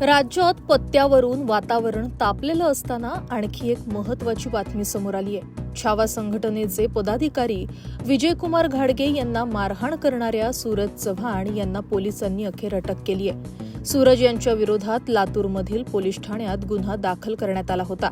राज्यात पत्त्यावरून वातावरण तापलेलं असताना आणखी एक महत्वाची बातमी समोर आली आहे. छावा संघटनेचे पदाधिकारी विजयकुमार घाडगे यांना मारहाण करणाऱ्या सूरज चव्हाण यांना पोलिसांनी अखेर अटक केली आहे. सूरज यांच्या विरोधात लातूरमधील पोलीस ठाण्यात गुन्हा दाखल करण्यात आला होता.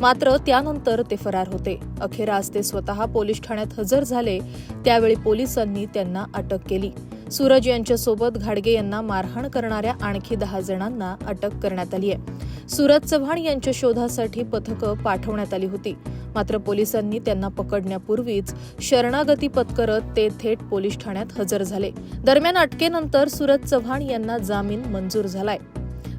मात्र त्यानंतर ते फरार होते. अखेर आज ते स्वतः पोलीस ठाण्यात हजर झाले. त्यावेळी पोलिसांनी त्यांना अटक केली. सूरज यांच्यासोबत घाडगे यांना मारहाण करणाऱ्या आणखी दहा जणांना अटक करण्यात आली आहे. सूरज चव्हाण यांच्या शोधासाठी पथकं पाठवण्यात आली होती. मात्र पोलिसांनी त्यांना पकडण्यापूर्वीच शरणागती पत्करत ते थेट पोलीस ठाण्यात हजर झाले. दरम्यान अटकेनंतर सूरज चव्हाण यांना जामीन मंजूर झालाय.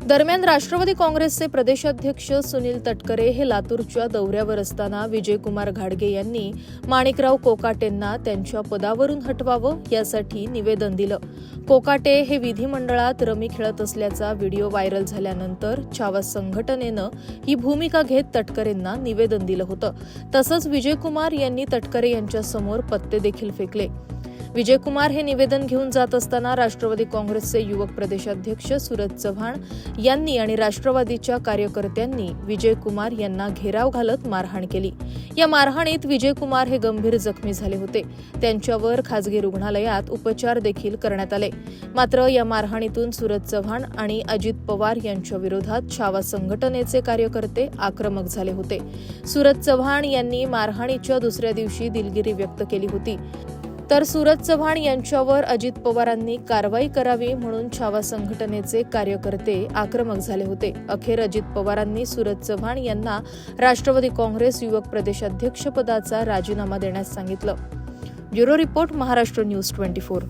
दरम्यान राष्ट्रवादी काँग्रेसचे प्रदेशाध्यक्ष सुनील तटकरे हे लातूरच्या दौऱ्यावर असताना विजयकुमार घाडगे यांनी माणिकराव कोकाटेंना त्यांच्या पदावरून हटवावं यासाठी निवेदन दिलं. कोकाटे हे विधिमंडळात रमी खेळत असल्याचा व्हिडिओ व्हायरल झाल्यानंतर छावा संघटनेनं ही भूमिका घेत तटकरेंना निवेदन दिलं होतं. तसंच विजयकुमार यांनी तटकरे यांच्यासमोर पत्ते देखील फेकले. विजयकुमार हे निवेदन घेऊन जात असताना राष्ट्रवादी काँग्रेसचे युवक प्रदेशाध्यक्ष सुरज चव्हाण यांनी आणि राष्ट्रवादीच्या कार्यकर्त्यांनी विजयकुमार यांना घेराव घालत मारहाण केली. या मारहाणीत विजयकुमार हे गंभीर जखमी झाले होते. त्यांच्यावर खासगी रुग्णालयात उपचार देखील करण्यात आले. मात्र या मारहाणीतून सूरज चव्हाण आणि अजित पवार यांच्या विरोधात छावा संघटनेचे कार्यकर्ते आक्रमक झाले होते. सूरज चव्हाण यांनी मारहाणीच्या दुसऱ्या दिवशी दिलगिरी व्यक्त केली होती. तर सूरज चव्हाण यांच्यावर अजित पवारांनी कारवाई करावी म्हणून छावा संघटनेचे कार्यकर्ते आक्रमक झाले होते. अखेर अजित पवारांनी सूरज चव्हाण यांना राष्ट्रवादी काँग्रेस युवक प्रदेशाध्यक्षपदाचा राजीनामा देण्यास सांगितलं. Bureau report Maharashtra news twenty four.